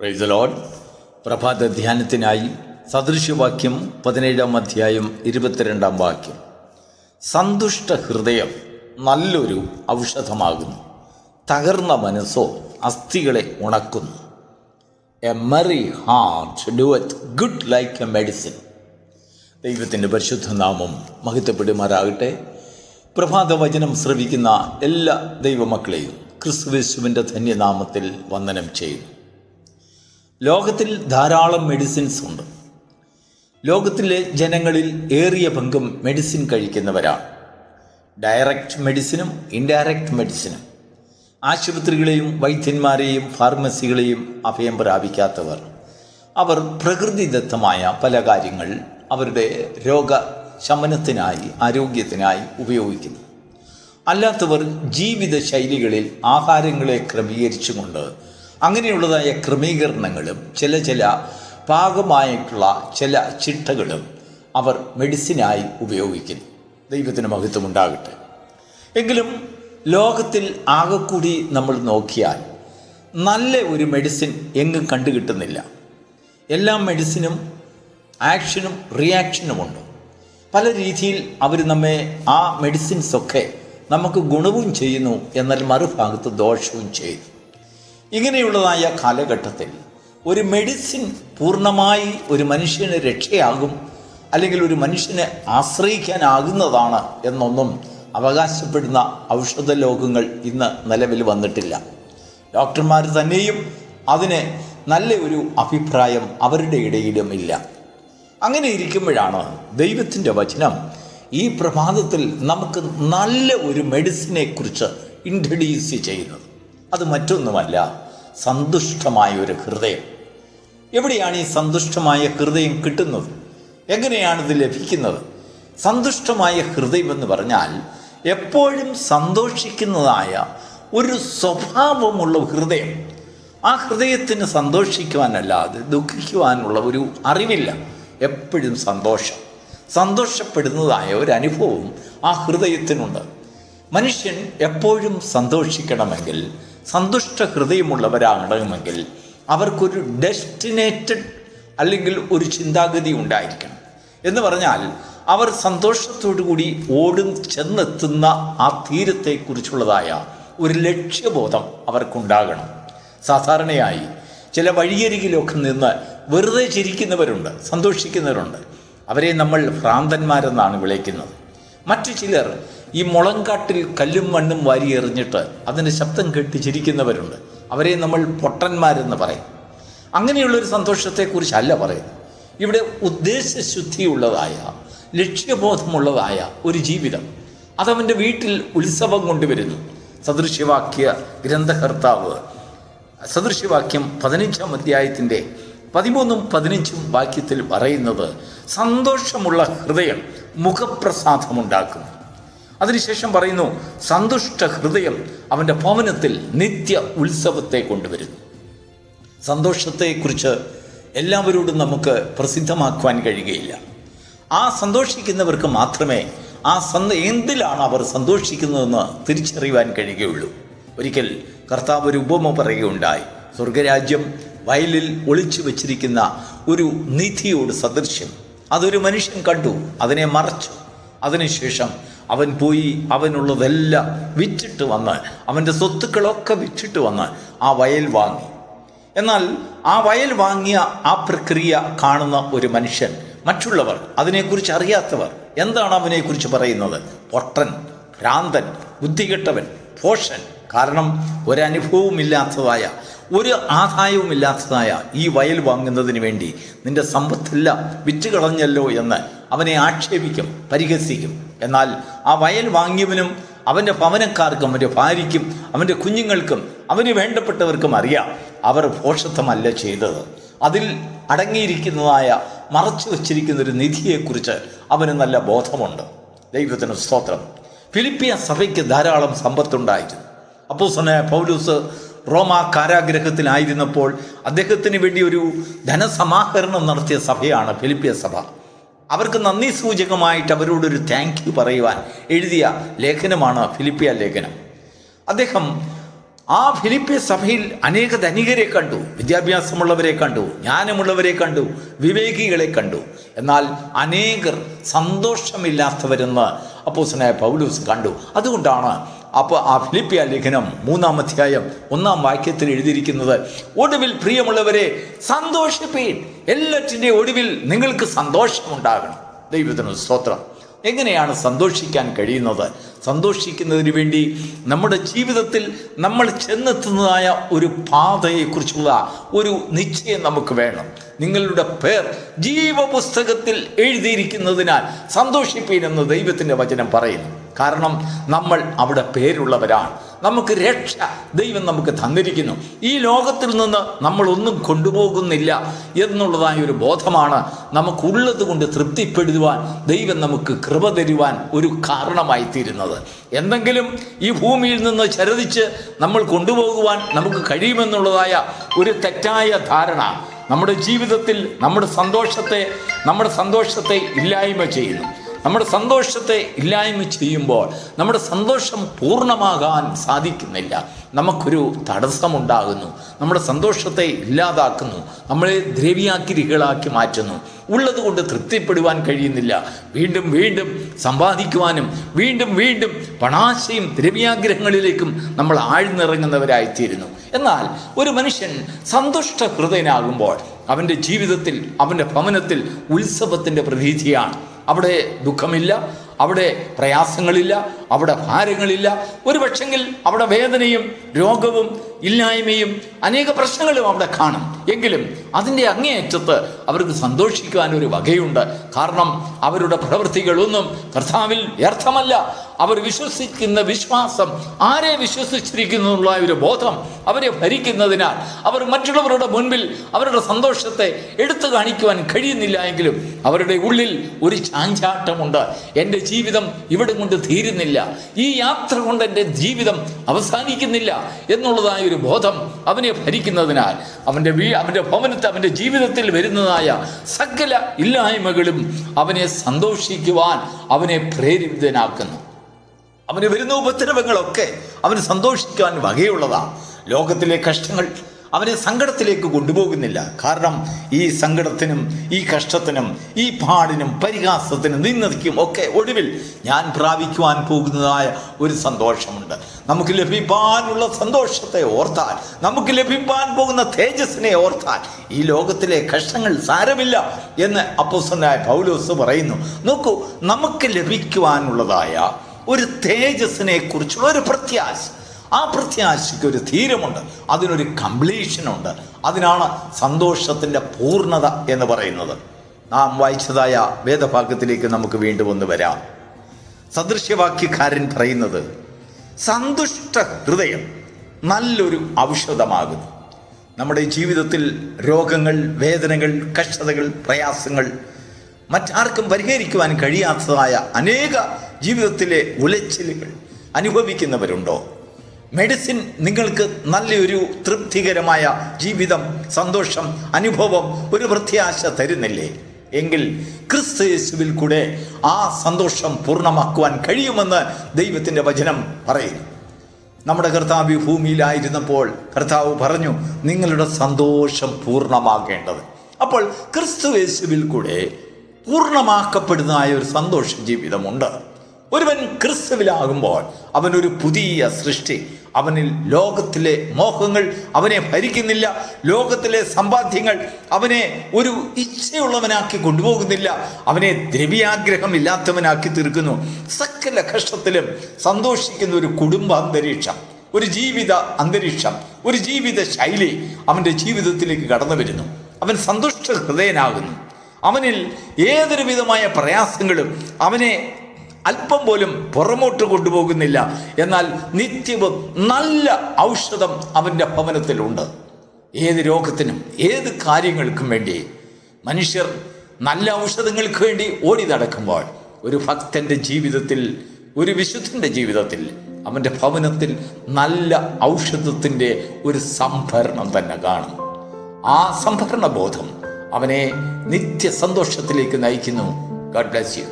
Price load പ്രഭാത ധ്യാനത്തിനായി സദൃശ്യവാക്യം പതിനേഴാം അധ്യായം ഇരുപത്തിരണ്ടാം വാക്യം. സന്തുഷ്ട ഹൃദയം നല്ലൊരു ഔഷധമാകുന്നു. തകർന്ന മനസ്സോ അസ്ഥികളെ ഉണക്കുന്നു. A merry heart do it good like a medicine ദൈവത്തിന്റെ പരിശുദ്ധ നാമം മഹത്വപ്പെടുമാറാകട്ടെ. പ്രഭാത വചനം ശ്രവിക്കുന്ന എല്ലാ ദൈവമക്കളെയും ക്രിസ്തുവേശുവിന്റെ ധന്യനാമത്തിൽ വന്ദനം ചെയ്യുന്നു. ലോകത്തിൽ ധാരാളം മെഡിസിൻസ് ഉണ്ട്. ലോകത്തിലെ ജനങ്ങളിൽ ഏറിയ പങ്കും മെഡിസിൻ കഴിക്കുന്നവരാണ്. ഡയറക്റ്റ് മെഡിസിനും ഇൻഡയറക്റ്റ് മെഡിസിനും ആശുപത്രികളെയും വൈദ്യന്മാരെയും ഫാർമസികളെയും അഭയം പ്രാപിക്കാത്തവർ. അവർ പ്രകൃതിദത്തമായ പല കാര്യങ്ങൾ അവരുടെ രോഗശമനത്തിനായി ആരോഗ്യത്തിനായി ഉപയോഗിക്കുന്നു. അല്ലാത്തവർ ജീവിത ശൈലികളിൽ ആഹാരങ്ങളെ ക്രമീകരിച്ചുകൊണ്ട് അങ്ങനെയുള്ളതായ ക്രമീകരണങ്ങളും ചില ചില പാകമായിട്ടുള്ള ചില ചിട്ടകളും അവർ മെഡിസിനായി ഉപയോഗിക്കുന്നു. ദൈവത്തിന് മഹത്വം ഉണ്ടാകട്ടെ. എങ്കിലും ലോകത്തിൽ ആകെക്കൂടി നമ്മൾ നോക്കിയാൽ നല്ല ഒരു മെഡിസിൻ എങ്ങും കണ്ടുകിട്ടുന്നില്ല. എല്ലാ മെഡിസിനും ആക്ഷനും റിയാക്ഷനുമുണ്ട് പല രീതിയിൽ അവർ നമ്മെ ആ മെഡിസിൻസൊക്കെ നമുക്ക് ഗുണവും ചെയ്യുന്നു എന്നാൽ മറുഭാഗത്ത് ദോഷവും ചെയ്യുന്നു. ഇങ്ങനെയുള്ളതായ കാലഘട്ടത്തിൽ ഒരു മെഡിസിൻ പൂർണമായി ഒരു മനുഷ്യന് രക്ഷയാകും അല്ലെങ്കിൽ ഒരു മനുഷ്യനെ ആശ്രയിക്കാനാകുന്നതാണ് എന്നൊന്നും അവകാശപ്പെടുന്ന ഔഷധ ലോകങ്ങൾ ഇന്ന് നിലവിൽ വന്നിട്ടില്ല. ഡോക്ടർമാർ തന്നെയും അതിന് നല്ല ഒരു അഭിപ്രായം അവരുടെ ഇടയിലും ഇല്ല. അങ്ങനെ ഇരിക്കുമ്പോഴാണ് ദൈവത്തിന്റെ വചനം ഈ പ്രഭാതത്തിൽ നമുക്ക് നല്ല ഒരു മെഡിസിനെ കുറിച്ച് ഇൻട്രഡ്യൂസ് ചെയ്യുന്നത്. അത് മറ്റൊന്നുമല്ല സന്തുഷ്ടമായ ഒരു ഹൃദയം. എവിടെയാണ് ഈ സന്തുഷ്ടമായ ഹൃദയം കിട്ടുന്നത്? എങ്ങനെയാണ് ഇത് ലഭിക്കുന്നത്? സന്തുഷ്ടമായ ഹൃദയം എന്ന് പറഞ്ഞാൽ എപ്പോഴും സന്തോഷിക്കുന്നതായ ഒരു സ്വഭാവമുള്ള ഹൃദയം. ആ ഹൃദയത്തിന് സന്തോഷിക്കുവാനല്ലാതെ ദുഃഖിക്കുവാനുള്ള ഒരു അറിവില്ല. എപ്പോഴും സന്തോഷം. സന്തോഷപ്പെടുന്നതായ ഒരു അനുഭവം ആ ഹൃദയത്തിനുണ്ട്. മനുഷ്യൻ എപ്പോഴും സന്തോഷിക്കണമെങ്കിൽ സന്തുഷ്ട ഹൃദയമുള്ളവരാകണമെങ്കിൽ അവർക്കൊരു ഡെസ്റ്റിനേറ്റഡ് അല്ലെങ്കിൽ ഒരു ചിന്താഗതി ഉണ്ടായിരിക്കണം. എന്ന് പറഞ്ഞാൽ അവർ കൂടി ഓടും ചെന്നെത്തുന്ന ആ തീരത്തെക്കുറിച്ചുള്ളതായ ഒരു ലക്ഷ്യബോധം അവർക്കുണ്ടാകണം. സാധാരണയായി ചില വഴിയരികിലൊക്കെ നിന്ന് വെറുതെ ചിരിക്കുന്നവരുണ്ട് സന്തോഷിക്കുന്നവരുണ്ട്. അവരെ നമ്മൾ ഭ്രാന്തന്മാരെന്നാണ് വിളിക്കുന്നത്. മറ്റു ചിലർ ഈ മുളങ്കാട്ടിൽ കല്ലും മണ്ണും വാരി എറിഞ്ഞിട്ട് അതിന്റെ ശബ്ദം കേട്ട് ചിരിക്കുന്നവരുണ്ട്. അവരെ നമ്മൾ പൊട്ടന്മാരെന്ന് പറയും. അങ്ങനെയുള്ളൊരു സന്തോഷത്തെക്കുറിച്ചല്ല പറയുന്നത്. ഇവിടെ ഉദ്ദേശശുദ്ധിയുള്ളതായ ലക്ഷ്യബോധമുള്ളതായ ഒരു ജീവിതം. അതവന്റെ വീട്ടിൽ ഉത്സവം കൊണ്ടുവരുന്നു. സദൃശ്യവാക്യ ഗ്രന്ഥകർത്താവ്. സദൃശ്യവാക്യം പതിനഞ്ചാം അധ്യായത്തിന്റെ പതിമൂന്നും പതിനഞ്ചും വാക്യത്തിൽ പറയുന്നത് സന്തോഷമുള്ള ഹൃദയം മുഖപ്രസാദമുണ്ടാക്കുന്നു. അതിനുശേഷം പറയുന്നു സന്തുഷ്ട ഹൃദയം അവന്റെ ഭവനത്തിൽ നിത്യ ഉത്സവത്തെ കൊണ്ടുവരുന്നു. സന്തോഷത്തെക്കുറിച്ച് എല്ലാവരോടും നമുക്ക് പ്രസിദ്ധമാക്കുവാൻ കഴിയുകയില്ല. ആ സന്തോഷിക്കുന്നവർക്ക് മാത്രമേ ആ സന്ത എന്തിലാണ് അവർ സന്തോഷിക്കുന്നതെന്ന് തിരിച്ചറിയുവാൻ കഴിയുകയുള്ളൂ. ഒരിക്കൽ കർത്താവ് ഒരു ഉപമ പറയുകയുണ്ടായി. സ്വർഗരാജ്യം വയലിൽ ഒളിച്ചു വച്ചിരിക്കുന്ന ഒരു നിധിയോട് സദൃശ്യം. അതൊരു മനുഷ്യൻ കണ്ടു അതിനെ മറച്ചു. അതിനുശേഷം അവൻ പോയി അവനുള്ളതെല്ലാം വിറ്റിട്ട് വന്ന് അവന്റെ സ്വത്തുക്കളൊക്കെ വിച്ചിട്ട് വന്ന് ആ വയൽ വാങ്ങി. എന്നാൽ ആ വയൽ വാങ്ങിയ ആ പ്രക്രിയ കാണുന്ന ഒരു മനുഷ്യൻ മറ്റുള്ളവർ അതിനെക്കുറിച്ച് അറിയാത്തവർ എന്താണ് അവനെക്കുറിച്ച് പറയുന്നത്? പൊട്ടൻ ഭ്രാന്തൻ ബുദ്ധികെട്ടവൻ പോഷൻ കാരണം ഒരനുഭവമില്ലാത്തതായ ഒരു ആദായവുമില്ലാത്തതായ ഈ വയൽ വാങ്ങുന്നതിന് വേണ്ടി നിന്റെ സമ്പത്തെല്ലാം വിറ്റ് കളഞ്ഞല്ലോ എന്ന് അവനെ ആക്ഷേപിക്കും പരിഹസിക്കും. എന്നാൽ ആ വയൽ വാങ്ങിയവനും അവന്റെ പവനക്കാർക്കും അവന്റെ ഭാര്യയ്ക്കും അവന്റെ കുഞ്ഞുങ്ങൾക്കും അവന് വേണ്ടപ്പെട്ടവർക്കും അറിയാം അവർ ഭോഷത്വമല്ല ചെയ്തത്. അതിൽ അടങ്ങിയിരിക്കുന്നതായ മറച്ചു വച്ചിരിക്കുന്ന ഒരു നിധിയെക്കുറിച്ച് അവന് നല്ല ബോധമുണ്ട്. ദൈവത്തിന് സ്തോത്രം. ഫിലിപ്പിയ സഭയ്ക്ക് ധാരാളം സമ്പത്തുണ്ടായിരുന്നു. അപ്പോൾ തന്നെ പൗലൂസ് റോമ കാരാഗ്രഹത്തിലായിരുന്നപ്പോൾ അദ്ദേഹത്തിന് വേണ്ടി ഒരു ധനസമാഹരണം നടത്തിയ സഭയാണ് ഫിലിപ്പിയ സഭ. അവർക്ക് നന്ദി സൂചകമായിട്ട് അവരോടൊരു താങ്ക് യു പറയുവാൻ എഴുതിയ ലേഖനമാണ് ഫിലിപ്പിയ ലേഖനം. അദ്ദേഹം ആ ഫിലിപ്പിയ സഭയിൽ അനേക ധനികരെ കണ്ടു വിദ്യാഭ്യാസമുള്ളവരെ കണ്ടു ജ്ഞാനമുള്ളവരെ കണ്ടു വിവേകികളെ കണ്ടു. എന്നാൽ അനേകർ സന്തോഷമില്ലാത്തവരെന്ന് അപ്പോസനായ പൗലൂസ് കണ്ടു. അതുകൊണ്ടാണ് അപ്പോൾ ആ ഫിലിപ്പിയ ലേഖനം മൂന്നാം അധ്യായം ഒന്നാം വാക്യത്തിൽ എഴുതിയിരിക്കുന്നത് ഒടുവിൽ പ്രിയമുള്ളവരെ സന്തോഷിപ്പീൻ. എല്ലാറ്റിന്റെ ഒടുവിൽ നിങ്ങൾക്ക് സന്തോഷമുണ്ടാകണം. ദൈവത്തിന് സ്തോത്രം. എങ്ങനെയാണ് സന്തോഷിക്കാൻ കഴിയുന്നത്? സന്തോഷിക്കുന്നതിന് വേണ്ടി നമ്മുടെ ജീവിതത്തിൽ നമ്മൾ ചെന്നെത്തുന്നതായ ഒരു പാതയെക്കുറിച്ചുള്ള ഒരു നിശ്ചയം നമുക്ക് വേണം. നിങ്ങളുടെ പേർ ജീവപുസ്തകത്തിൽ എഴുതിയിരിക്കുന്നതിനാൽ സന്തോഷിപ്പീനെന്ന് ദൈവത്തിന്റെ വചനം പറയുന്നു. കാരണം നമ്മൾ അവിടെ പേരുള്ളവരാണ്. നമുക്ക് രക്ഷ ദൈവം നമുക്ക് തന്നിരിക്കുന്നു. ഈ ലോകത്തിൽ നിന്ന് നമ്മൾ ഒന്നും കൊണ്ടുപോകുന്നില്ല എന്നുള്ളതായ ഒരു ബോധമാണ് നമുക്കുള്ളത് കൊണ്ട് തൃപ്തിപ്പെടുവാൻ ദൈവം നമുക്ക് കൃപ തരുവാൻ ഒരു കാരണമായി തീരുന്നത് എന്തെങ്കിലും ഈ ഭൂമിയിൽ നിന്ന് ചരതിച്ച് നമ്മൾ കൊണ്ടുപോകുവാൻ നമുക്ക് കഴിയുമെന്നുള്ളതായ ഒരു തെറ്റായ ധാരണ നമ്മുടെ ജീവിതത്തിൽ നമ്മുടെ സന്തോഷത്തെ നമ്മുടെ സന്തോഷത്തെ ഇല്ലായ്മ ചെയ്യുന്നു. നമ്മുടെ സന്തോഷത്തെ ഇല്ലായ്മ ചെയ്യുമ്പോൾ നമ്മുടെ സന്തോഷം പൂർണമാകാൻ സാധിക്കുന്നില്ല. നമുക്കൊരു തടസ്സമുണ്ടാകുന്നു. നമ്മുടെ സന്തോഷത്തെ ഇല്ലാതാക്കുന്നു. നമ്മളെ ദ്രവ്യാക്കിരികളാക്കി മാറ്റുന്നു. ഉള്ളത് കൊണ്ട് തൃപ്തിപ്പെടുവാൻ കഴിയുന്നില്ല. വീണ്ടും വീണ്ടും സമ്പാദിക്കുവാനും വീണ്ടും വീണ്ടും പണാശയും ദ്രവ്യാഗ്രഹങ്ങളിലേക്കും നമ്മൾ ആഴ്ന്നിറങ്ങുന്നവരായിത്തീരുന്നു. എന്നാൽ ഒരു മനുഷ്യൻ സന്തുഷ്ട ഹൃദയനാകുമ്പോൾ അവന്റെ ജീവിതത്തിൽ അവന്റെ ഭവനത്തിൽ ഉത്സവത്തിന്റെ പ്രതീതിയാണ്. അവിടെ ദുഃഖമില്ല അവിടെ പ്രയാസങ്ങളില്ല അവിടെ ഭാരങ്ങളില്ല. ഒരു പക്ഷെങ്കിൽ അവിടെ വേദനയും രോഗവും ഇല്ലായ്മയും അനേക പ്രശ്നങ്ങളും അവിടെ കാണും. എങ്കിലും അതിന്റെ അങ്ങേയറ്റത്ത് അവർക്ക് സന്തോഷിക്കുവാൻ ഒരു വകയുണ്ട്. കാരണം അവരുടെ പ്രവൃത്തികളൊന്നും കർത്താവിൽ വ്യർത്ഥമല്ല. അവർ വിശ്വസിക്കുന്ന വിശ്വാസം ആരെ വിശ്വസിച്ചിരിക്കുന്നു എന്നുള്ള ഒരു ബോധം അവരെ ഭരിക്കുന്നതിനാൽ അവർ മറ്റുള്ളവരുടെ മുൻപിൽ അവരുടെ സന്തോഷത്തെ എടുത്തു കാണിക്കുവാൻ കഴിയുന്നില്ല എങ്കിലും അവരുടെ ഉള്ളിൽ ഒരു ചാഞ്ചാട്ടമുണ്ട്. എന്റെ ജീവിതം ഇവിടെ കൊണ്ട് തീരുന്നില്ല. ഈ യാത്ര കൊണ്ട് എന്റെ ജീവിതം അവസാനിക്കുന്നില്ല എന്നുള്ളതായ ഒരു ബോധം അവനെ ഭരിക്കുന്നതിനാൽ അവന്റെ വീ അവന്റെ ഭവനത്തെ അവന്റെ ജീവിതത്തിൽ വരുന്നതായ സകല ഇല്ലായ്മകളും അവനെ സന്തോഷിക്കുവാൻ അവനെ പ്രേരിതനാക്കുന്നു. അവന് വരുന്ന ഉപദ്രവങ്ങളൊക്കെ അവന് സന്തോഷിക്കാൻ വകയുള്ളതാണ് ലോകത്തിലെ കഷ്ടങ്ങൾ അവനെ സങ്കടത്തിലേക്ക് കൊണ്ടുപോകുന്നില്ല. കാരണം ഈ സങ്കടത്തിനും ഈ കഷ്ടത്തിനും ഈ പാടിനും പരിഹാസത്തിനും നിന്നതിക്കും ഒക്കെ ഒടുവിൽ ഞാൻ പ്രാപിക്കുവാൻ പോകുന്നതായ ഒരു സന്തോഷമുണ്ട്. നമുക്ക് ലഭിക്കാനുള്ള സന്തോഷത്തെ ഓർത്താൽ നമുക്ക് ലഭിക്കാൻ പോകുന്ന തേജസ്സിനെ ഓർത്താൽ ഈ ലോകത്തിലെ കഷ്ടങ്ങൾ സാരമില്ല എന്ന് അപ്പോസനായ പൗലോസ് പറയുന്നു. നോക്കൂ നമുക്ക് ലഭിക്കുവാനുള്ളതായ ഒരു തേജസ്സിനെ കുറിച്ചുള്ള ഒരു പ്രത്യാശ. ആ പ്രത്യാശയ്ക്ക് ഒരു ധീരമുണ്ട് അതിനൊരു കംപ്ലീഷനുണ്ട് അതിനാണ് സന്തോഷത്തിന്റെ പൂർണത എന്ന് പറയുന്നത്. നാം വായിച്ചതായ വേദഭാഗത്തിലേക്ക് നമുക്ക് വീണ്ടും ഒന്ന് വരാം. സദൃശ്യവാക്യക്കാരൻ പറയുന്നത് സന്തുഷ്ട ഹൃദയം നല്ലൊരു ഔഷധമാകുന്നു. നമ്മുടെ ജീവിതത്തിൽ രോഗങ്ങൾ വേദനകൾ കഷ്ടതകൾ പ്രയാസങ്ങൾ മറ്റാർക്കും പരിഹരിക്കുവാൻ കഴിയാത്തതായ അനേക ജീവിതത്തിലെ ഉലച്ചിലുകൾ അനുഭവിക്കുന്നവരുണ്ടോ? മെഡിസിൻ നിങ്ങൾക്ക് നല്ലൊരു തൃപ്തികരമായ ജീവിതം സന്തോഷം അനുഭവം ഒരു പ്രത്യാശ തരുന്നില്ലേ? എങ്കിൽ ക്രിസ്തു യേശുവിൽ കൂടെ ആ സന്തോഷം പൂർണമാക്കുവാൻ കഴിയുമെന്ന് ദൈവത്തിന്റെ വചനം പറയുന്നു. നമ്മുടെ കർത്താവ് ഭൂമിയിലായിരുന്നപ്പോൾ കർത്താവ് പറഞ്ഞു നിങ്ങളുടെ സന്തോഷം പൂർണമാകേണ്ടത്. അപ്പോൾ ക്രിസ്തു യേശുവിൽ കൂടെ പൂർണമാക്കപ്പെടുന്നതായ ഒരു സന്തോഷ ജീവിതമുണ്ട്. ഒരുവൻ ക്രിസ്തുവിലാകുമ്പോൾ അവനൊരു പുതിയ സൃഷ്ടി. അവനിൽ ലോകത്തിലെ മോഹങ്ങൾ അവനെ ഭരിക്കുന്നില്ല. ലോകത്തിലെ സമ്പാദ്യങ്ങൾ അവനെ ഒരു ഇച്ഛയുള്ളവനാക്കി കൊണ്ടുപോകുന്നില്ല. അവനെ ദ്രവ്യാഗ്രഹമില്ലാത്തവനാക്കി തീർക്കുന്നു. സകല കഷ്ടത്തിലും സന്തോഷിക്കുന്ന ഒരു കുടുംബ അന്തരീക്ഷം ഒരു ജീവിത അന്തരീക്ഷം ഒരു ജീവിത ശൈലി അവന്റെ ജീവിതത്തിലേക്ക് കടന്നു വരുന്നു. അവൻ സന്തുഷ്ട ഹൃദയനാകുന്നു അവനിൽ ഏതൊരു വിധമായ പ്രയാസങ്ങളും അവനെ അല്പം പോലും പുറമോട്ട് കൊണ്ടുപോകുന്നില്ല. എന്നാൽ നിത്യവും നല്ല ഔഷധം അവന്റെ ഭവനത്തിലുണ്ട്. ഏത് രോഗത്തിനും ഏത് കാര്യങ്ങൾക്കും വേണ്ടി മനുഷ്യർ നല്ല ഔഷധങ്ങൾക്ക് വേണ്ടി ഓടി നടക്കുമ്പോൾ ഒരു ഭക്തന്റെ ജീവിതത്തിൽ ഒരു വിശുദ്ധന്റെ ജീവിതത്തിൽ അവന്റെ ഭവനത്തിൽ നല്ല ഔഷധത്തിന്റെ ഒരു സംഭരണം തന്നെ കാണും. ആ സംഭരണ ബോധം അവനെ നിത്യ സന്തോഷത്തിലേക്ക് നയിക്കുന്നു. Garh bless you